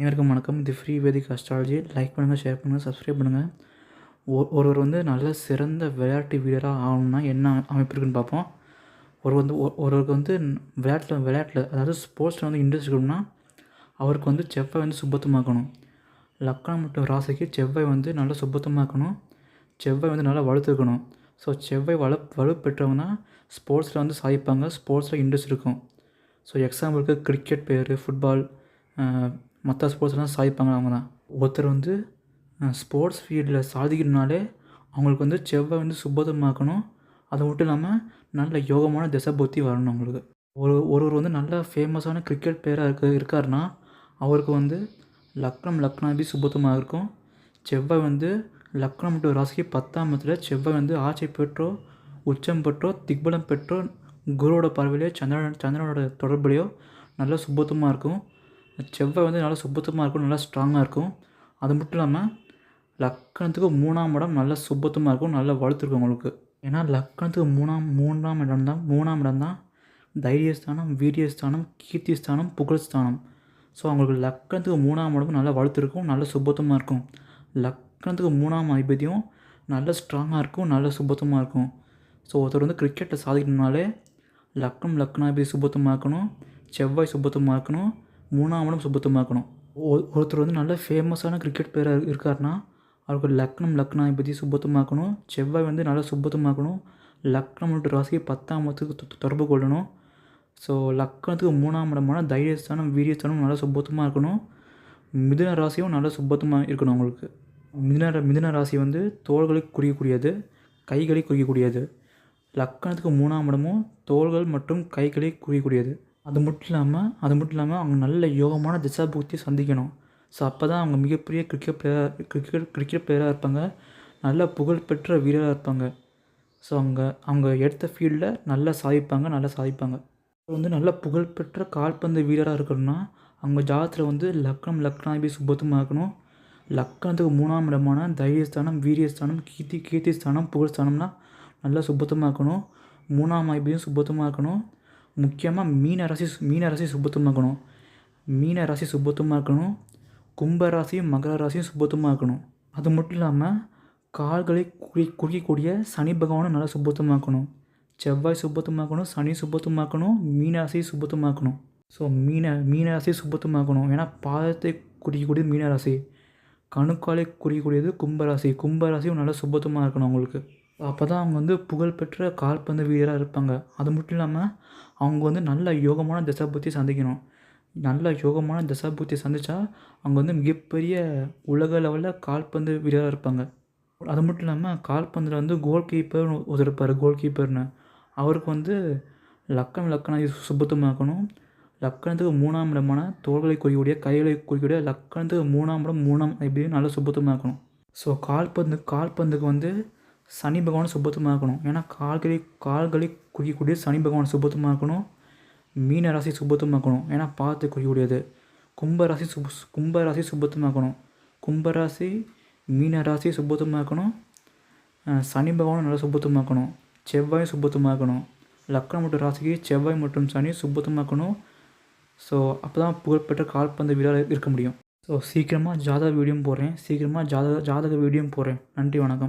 அனைவருக்கும் வணக்கம். இது ஃப்ரீ வேதிக் அஸ்ட்ராலஜி லைக் பண்ணுங்கள் ஷேர் பண்ணுங்கள் சப்ஸ்கிரைப் பண்ணுங்கள் ஒ ஒருவர் வந்து நல்ல சிறந்த விளையாட்டு வீரராக ஆகணும்னா என்ன அமைப்பு இருக்குன்னு பார்ப்போம். ஒரு வந்து ஒ ஒருவருக்கு வந்து விளையாட்டில் விளையாட்டில் அதாவது ஸ்போர்ட்ஸில் வந்து இன்ட்ரெஸ்ட் இருக்கணும்னா அவருக்கு வந்து செவ்வாய் வந்து சுபத்தமாக்கணும் லக்னம் மற்றும் ராசிக்கு செவ்வாய் வந்து நல்லா சுபத்தமாக்கணும் செவ்வாய் வந்து நல்லா வலுத்துக்கணும் ஸோ செவ்வாய் வலு வலு பெற்றவங்க தான் ஸ்போர்ட்ஸில் வந்து சாதிப்பாங்க. ஸ்போர்ட்ஸில் இன்ட்ரெஸ்ட் இருக்கும். ஸோ எக்ஸாம்பிளுக்கு கிரிக்கெட் பிளேயரு ஃபுட்பால் மற்ற ஸ்போர்ட்ஸ்லாம் சாதிப்பாங்க அவங்க தான். ஒருத்தர் வந்து ஸ்போர்ட்ஸ் ஃபீல்டில் சாதிக்கணுனாலே அவங்களுக்கு வந்து செவ்வாய் வந்து சுபதமாக்கணும் அதை மட்டும் இல்லாமல் நல்ல யோகமான திசை புத்தி வரணும் அவங்களுக்கு. ஒரு ஒருவர் வந்து நல்ல ஃபேமஸான கிரிக்கெட் பிளேயராக இருக்க இருக்காருன்னா அவருக்கு வந்து லக்னம் லக்னாபி சுபத்தமாக இருக்கும். செவ்வாய் வந்து லக்னம் மற்றும் ராசிக்கு பத்தாம் இடத்துல செவ்வாய் வந்து ஆட்சி பெற்றோ உச்சம் பெற்றோ திக்பலம் பெற்றோ குருவோட பார்வையிலையோ சந்திரன் சந்திரனோட தொடர்புலையோ நல்ல சுபத்தமாக இருக்கும். செவ்வாய் வந்து நல்லா சுபத்தமாக இருக்கும் நல்லா ஸ்ட்ராங்காக இருக்கும். அது மட்டும் இல்லாமல் லக்கணத்துக்கு மூணாம் இடம் நல்லா சுபத்தமாக இருக்கும் நல்லா வலுத்துருக்கும் உங்களுக்கு. ஏன்னா லக்கணத்துக்கு மூணாம் மூன்றாம் இடம் தான் மூணாம் இடம் தான் தைரியஸ்தானம் வீரியஸ்தானம் கீர்த்திஸ்தானம் புகழ்ஸ்தானம். ஸோ அவங்களுக்கு லக்கணத்துக்கு மூணாம் இடமும் நல்லா வளர்த்துருக்கும் நல்ல சுபத்தமாக இருக்கும். லக்கணத்துக்கு மூணாம் அதிபதியும் நல்ல ஸ்ட்ராங்காக இருக்கும் நல்ல சுபத்தமாக இருக்கும். ஸோ ஒருத்தர் வந்து கிரிக்கெட்டில் சாதிக்கணும்னாலே லக்னம் லக்னாதிபதி சுபத்தமாக இருக்கணும் செவ்வாய் சுபத்தமாக இருக்கணும் மூணாம் இடம் சுபத்தமாக்கணும். ஒருத்தர் வந்து நல்ல ஃபேமஸான கிரிக்கெட் பிளேயராக இருக்காருன்னா அவருக்கு லக்னம் பற்றி சுபத்தமாக்கணும். செவ்வாய் வந்து நல்லா சுபத்தமாக்கணும். லக்னம் ராசியை பத்தாம் இடத்துக்கு தொடர்பு கொள்ளணும். ஸோ லக்கணத்துக்கு மூணாம் இடமான தைரியஸ்தானம் வீரியஸ்தானம் நல்லா சுபத்தமாக இருக்கணும். மிதுன ராசியும் நல்லா சுபத்தமாக இருக்கணும் அவங்களுக்கு மிதுன மிதுன ராசி வந்து தோள்களை குறிக்கக்கூடியது கைகளை குறிக்கக்கூடியது. லக்கணத்துக்கு மூணாம் இடமும் தோள்கள் மற்றும் கைகளை குறிக்கக்கூடியது. அது மட்டும் இல்லாமல் அது மட்டும் இல்லாமல் அவங்க நல்ல யோகமான திசா புக்தியை சந்திக்கணும். ஸோ அப்போ தான் அவங்க மிகப்பெரிய கிரிக்கெட் பிளேயராக கிரிக்கெட் கிரிக்கெட் பிளேயராக இருப்பாங்க. நல்ல புகழ்பெற்ற வீரராக இருப்பாங்க. ஸோ அவங்க அவங்க எடுத்த ஃபீல்டில் நல்லா சாதிப்பாங்க நல்லா சாதிப்பாங்க. வந்து நல்ல புகழ்பெற்ற கால்பந்து வீரராக இருக்கணும்னா அவங்க ஜாதத்தில் வந்து லக்னம் லக்னாபி சுபத்துமாக இருக்கணும். லக்கணத்துக்கு மூணாம் இடமான தைரியஸ்தானம் வீரியஸ்தானம் கீர்த்தி கீர்த்திஸ்தானம் புகழ்ஸ்தானம்னா நல்லா சுபத்தமாக இருக்கணும். மூணாம் ஐபியும் சுபத்தமாக இருக்கணும். முக்கியமாக மீன ராசி மீன ராசி சுபத்துவமாக மீன ராசி சுபத்தமாக இருக்கணும். கும்ப ராசியும் மகர ராசியும் சுபத்துவமாக இருக்கணும். அது மட்டும் இல்லாமல் கால்களை குறி குறிக்கக்கூடிய சனி பகவானும் நல்லா சுபத்துவமாக்கணும் செவ்வாய் சுபத்துவமாக்கணும் சனி சுபத்துவமாக்கணும் மீனராசி சுபத்துவமாக்கணும் ஸோ மீன மீனராசி சுபத்துவமாக்கணும் ஏன்னா பாதத்தை குறிக்கக்கூடியது மீனராசி. கணுக்காலை குறிக்கக்கூடியது கும்பராசி. கும்பராசியும் நல்லா சுபத்தமாக இருக்கணும் அவங்களுக்கு. அப்போ தான் அவங்க வந்து புகழ்பெற்ற கால்பந்து வீரராக இருப்பாங்க. அது மட்டும் இல்லாமல் அவங்க வந்து நல்ல யோகமான தசாபுத்தியை சந்திக்கணும். நல்ல யோகமான தசாபுத்தியை சந்தித்தா அவங்க வந்து மிகப்பெரிய உலக லெவலில் கால்பந்து வீரராக இருப்பாங்க. அது மட்டும் இல்லாமல் கால்பந்தில் வந்து கோல் கீப்பர் ஒருத்தர் இருப்பார் கோல் கீப்பர்னு அவருக்கு வந்து லக்கணம் லக்கணம் சுபத்தமாக்கணும் லக்கணத்துக்கு மூணாம் இடமான தோள்களை குறிக்கக்கூடிய கைகளை குறிக்கக்கூடிய லக்கணத்துக்கு மூணாம் இடம் மூணாம் இப்படி நல்லா சுபத்தமாக்கணும் ஸோ கால்பந்து கால்பந்துக்கு வந்து சனி பகவான் சுபத்தமாக இருக்கணும். ஏன்னா கால்களை கால்களை குறிக்கக்கூடிய சனி பகவான் சுபத்தமாக இருக்கணும். மீன ராசி சுபத்தமாக இருக்கணும். ஏன்னா பார்த்து குறிக்கக்கூடியது கும்பராசி சுப கும்பராசி சுபத்தமாக இருக்கணும். கும்பராசி மீன ராசி சுபத்தமாக இருக்கணும். சனி பகவானும் நல்லா சுபத்தமாக இருக்கணும். செவ்வாய் சுபத்தமாக இருக்கணும். லக்னம் மற்றும் ராசிக்கு செவ்வாய் மற்றும் சனி சுபத்தமாக இருக்கணும். ஸோ அப்போ தான் புகழ்பெற்ற கால்பந்து வீரர் இருக்க முடியும். ஸோ சீக்கிரமாக ஜாதக வீடியோ போடுறேன். சீக்கிரமாக ஜாதக ஜாதக வீடியோ போடுறேன். நன்றி வணக்கம்.